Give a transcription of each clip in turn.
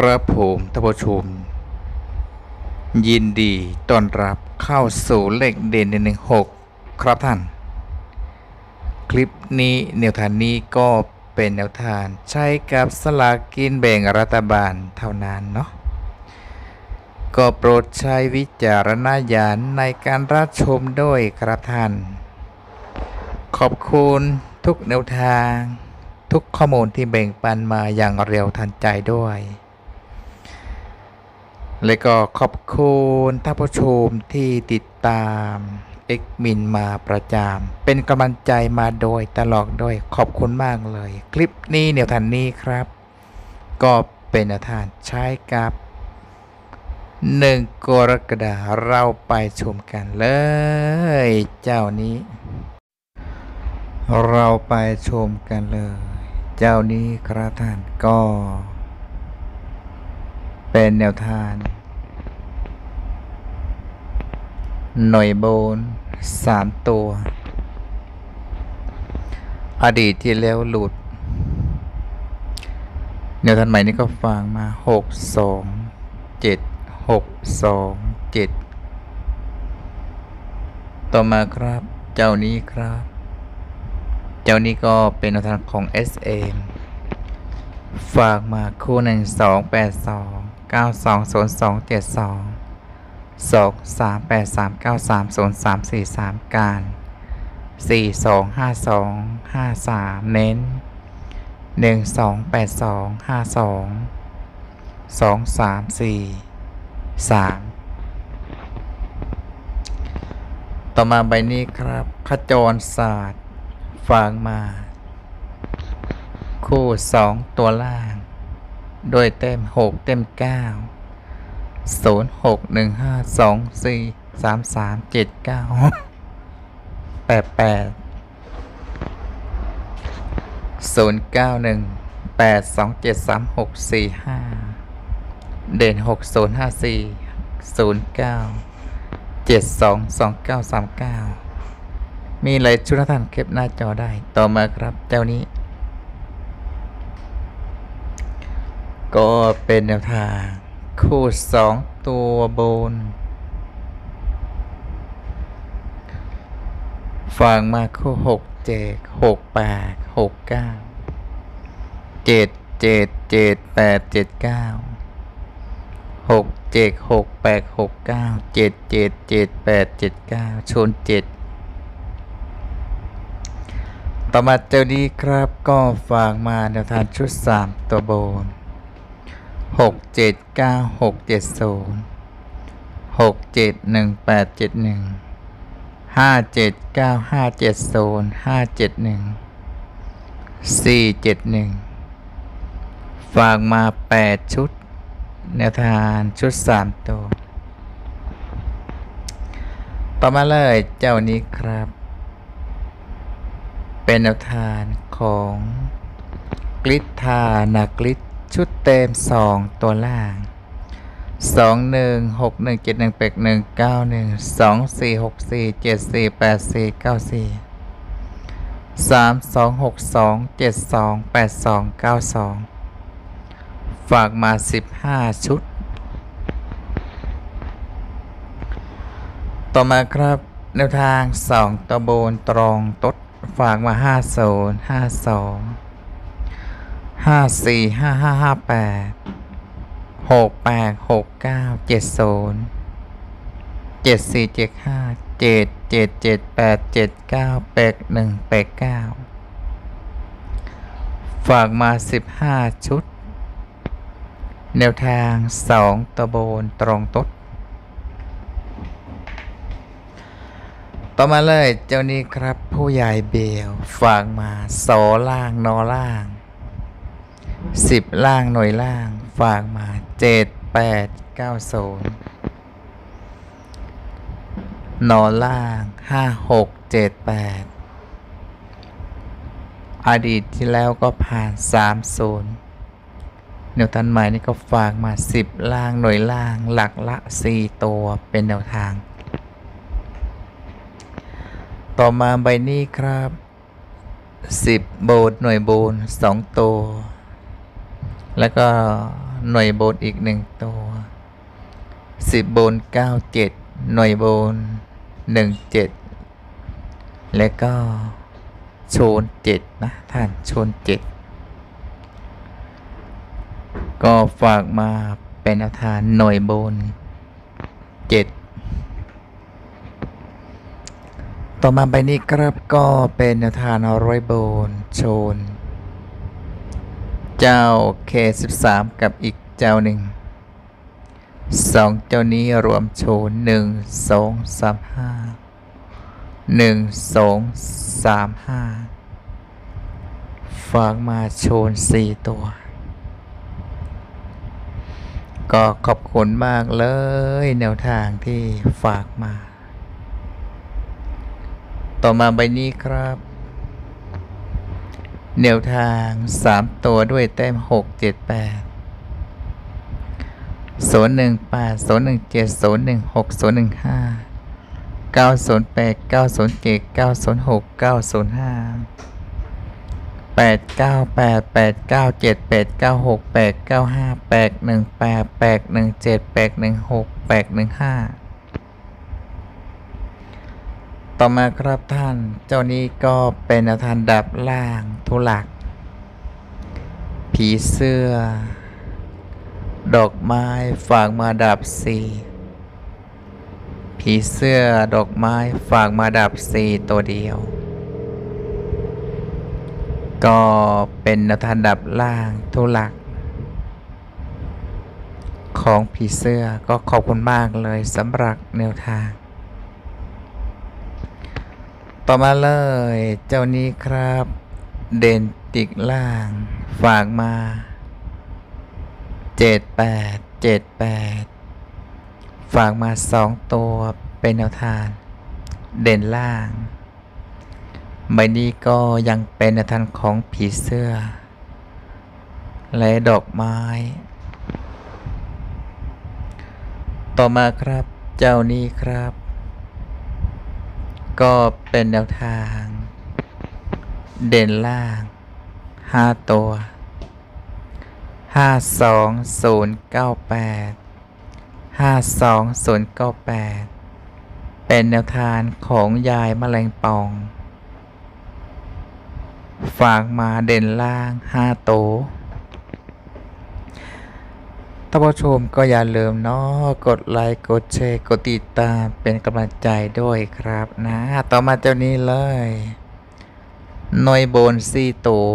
ครับผมท่านผู้ชม ยินดีต้อนรับเข้าสู่เลขเด่นหนึ่งหกครับท่าน คลิปนี้แนวทางนี้ก็เป็นแนวทางใช้กับสลากกินแบ่งรัฐบาลเท่านั้นเนาะก็โปรดใช้วิจารณญาณในการรับชมด้วยครับท่าน ขอบคุณทุกแนวทาง ทุกข้อมูลที่แบ่งปันมาอย่างเร็วทันใจด้วย และก็ขอบคุณท่านผู้ชมที่ติดตามเอ็กมินมาประจำเป็นกำลังใจมาโดยตลอดด้วยขอบคุณมากเลย คลิปนี้แนวทางนี้ครับ ก็เป็นแนวทางใช้กับหนึ่งกรกฎาเราไปชมกันเลย เจ้านี้ เราไปชมกันเลย เจ้านี้ครับท่านก็ เป็นแนวทางหน่วยโบนสามตัว อดีตที่แล้วหลุด แนวทางใหม่นี้ก็ฟังมาหกสองเจ็ดหกสองเจ็ดต่อมาครับ เจ้านี้ครับ เจ้านี้ก็เป็นแนวทางของ SM ฝากมาคู่หนึ่งสองแปดสอง เก้าสองศูนย์สองเจ็ดสองสองสามแปดสามเก้าสามศูนย์สามสี่สามการสี่สองห้าสองห้าสามเน้นหนึ่งสองแปดสองห้าสองสองสามสี่สามต่อมาใบนี้ครับ ขจรศาสตร์ฝากมา คู่สองตัวล่าง โดยเต็มหกเต็มเก้าศูนย์หกหนึ่งห้าสองสี่สามสามเจ็ดเก้าแปดแปดศูนย์เก้าหนึ่งแปดสองเจ็ดสามหกสี่ห้าเด่นหกศูนย์ห้าสี่ศูนย์เก้าเจ็ดสองสองเก้าสามเก้ามีอะไรชุดท่านเก็บหน้าจอได้ต่อมาครับเจ้านี้ ก็เป็นแนวทาง คู่สองตัวบนฟังมาคู่หกเจ็ดหกแปดหกเก้าเจ็ดเจ็ดเจ็ดแปดเจ็ดเก้าหกเจ็ดหกแปดหกเก้าเจ็ดเจ็ดเจ็ดแปดเจ็ดเก้าชนเจ็ดต่อมาเจ้านี้ครับก็ฝากมาแนวทางชุดสามตัวบน หกเจ็ดเก้าหกเจ็ดศูนย์หกเจ็ดหนึ่งแปดเจ็ดหนึ่งห้าเจ็ดเก้าห้าเจ็ดศูนย์ห้าเจ็ดหนึ่งสี่เจ็ดหนึ่งฝากมาแปดชุดแนวทางชุดสามตัว ต่อมาเลยเจ้านี้ครับ เป็นแนวทางของกลิทธานา กลิท ชุดเต็มสองตัวล่างสองหนึ่งหกหนึ่งเจ็ดหนึ่งแปดหนึ่งเก้าหนึ่งสองสี่หกสี่เจ็ดสี่แปดสี่เก้าสี่สามสองหกสองเจ็ดสองแปดสองเก้าสองฝากมาสิบห้าชุด ต่อมาครับ แนวทางสองตะโบนตรองตดฝากมาห้าศูนย์ ห้าสี่ห้าห้าห้าแปดหกแปดหกเก้าเจ็ดศูนย์เจ็ดสี่เจ็ดห้าเจ็ดเจ็ดเจ็ดแปดเจ็ดเก้าแปดหนึ่งแปดเก้าฝากมาสิบห้าชุด แนวทางสองตะโบนตรงตดต่อมาเลยเจ้านี้ครับผู้ใหญ่เบลฝากมาสอล่างนอล่าง สิบล่างหน่วยล่าง ฝากมาเจ็ดแปดเก้าศูนย์นอล่างห้าหกเจ็ดแปดอดีตที่แล้วก็ผ่านสามศูนย์แนวทางใหม่นี่ก็ฝากมาสิบล่างหน่วยล่างหลักละสี่ตัวเป็นแนวทาง ต่อมาใบนี้ครับสิบโบนหน่วยโบนสองตัว แล้วก็หน่วยโบนอีกหนึ่งตัวสิบบนเก้าเจ็ดหน่วยโบนหนึ่งเจ็ดและก็โชนเจ็ดนะท่านโชนเจ็ดก็ฝากมาเป็นแนวทางหน่วยโบนเจ็ดต่อมาใบนี้ครับก็เป็นแนวทางร้อยโบนโชน เจ้า K13 กับอีกเจ้าหนึ่งสองเจ้านี้รวมโชนหนึ่งสองสามห้าหนึ่งสองสามห้าฝากมาโชนสี่ตัว ก็ขอบคุณมากเลยแนวทางที่ฝากมา ต่อมาใบนี้ครับ แนวทาง 3 ตัวด้วยแต้ม 6 7 8 0 1 8 0 1 7 0 1 6 0 1 5 9 0 8 9 0 7 9 0 6 9 0 5 8 9 8 8 9 7 8 9 6 8 9 5 8 1 8 8 1 7 8 1 6 8 1 5 ต่อมาครับท่าน เจ้านี้ก็เป็นอาทานดับล่างทุลัก ผีเสื้อ ดอกไม้ฝากมาดับสี่ผีเสื้อดอกไม้ฝากมาดับสี่ตัวเดียว ก็เป็นอาทานดับล่างทุลัก ของผีเสื้อก็ขอบคุณมากเลยสำหรับแนวทาง ต่อมาเลย เจ้านี้ครับ เด่นติกล่าง ฝากมาเจ็ดแปดเจ็ดแปดฝากมาสองตัวเป็นแนวทางเด่นล่างใบนี้ก็ยังเป็นแนวทางของผีเสื้อ และดอกไม้ ต่อมาครับเจ้านี้ครับ ก็เป็นแนวทาง เด่นล่าง 5 ตัว 52098 52098 เป็นแนวทางของยายมแมลงปอง ฝากมาเด่นล่าง 5 ตัวานผู้ชมก็อย่าลืมเนาะกดไลค์กดแชร์กดติดตามเป็นกำลังใจด้วยครับนะต่อมาเจ้านี้เลยหน่วยโบนสี่ตัว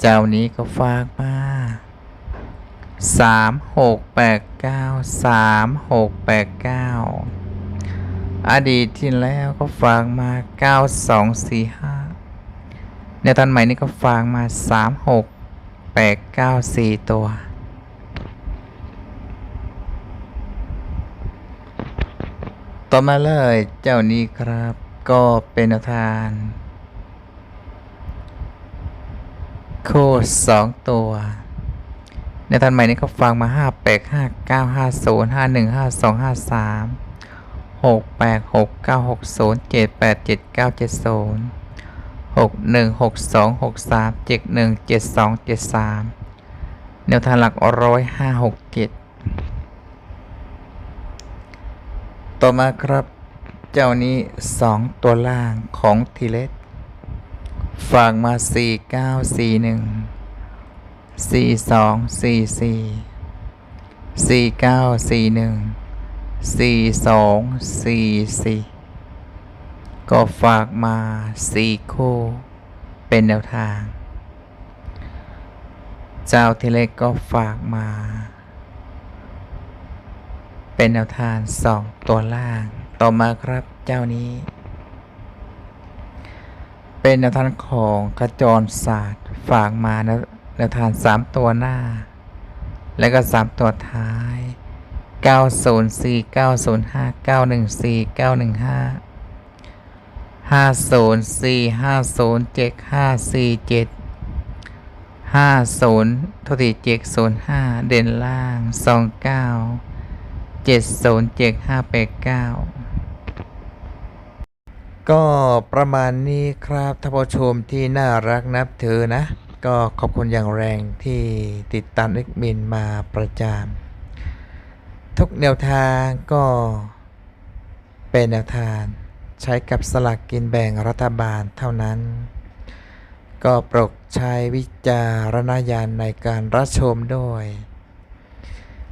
เจ้านี้ก็ฝากมาสามหกแปดเก้าสามหกแปดเก้าอดีตที่แล้วก็ฝากมาเก้าสองสี่ห้าในตอนใหม่นี้ก็ฝากมาสามหกแปดเก้าสี่ตัว ต่อมาเลยเจ้านี้ครับ ก็เป็นทาน โค้ดสองตัวในทันใหม่นี้ก็ฟังมาห้าแปดห้าเก้าห้าศูนย์ห้าหนึ่งห้าสองห้าสามหกแปดหกเก้าหกศูนย์เจ็ดแปดเจ็ดเก้าเจ็ดศูนย์หกหนึ่งหกสองหกสามเจ็ดหนึ่งเจ็ดสองเจ็ดสามแนวทางหลักร้อยห้าหกเจ็ด ต่อมาครับ เจ้านี้สองตัวล่างของทีเลสฝากมาสี่เก้าสี่หนึ่งสี่สองสี่สี่สี่เก้าสี่หนึ่งสี่สองสี่สี่ก็ฝากมาสี่คู่ เป็นแนวทาง เจ้าทีเล็กก็ฝากมา เป็นแนวทางสองตัวล่าง ต่อมาครับเจ้านี้ เป็นแนวทางของขจรศาสตร์ฝากมาแนวทางสามตัวหน้า และก็สามตัวท้าย 904 905 914 915 504 507 547 50โทุติเจ็ก05 เด่นล่าง 29 70 7589ก็ประมาณนี้ครับท่านผู้ชมที่น่ารักนับถือนะ ก็ขอบคุณอย่างแรงที่ติดตามเอ็กมินมาประจามทุกแนวทางก็เป็นแนวทางใช้กับสลากกินแบ่งรัฐบาลเท่านั้น ก็โปรดใช้วิจารณญาณในการรับชมด้วย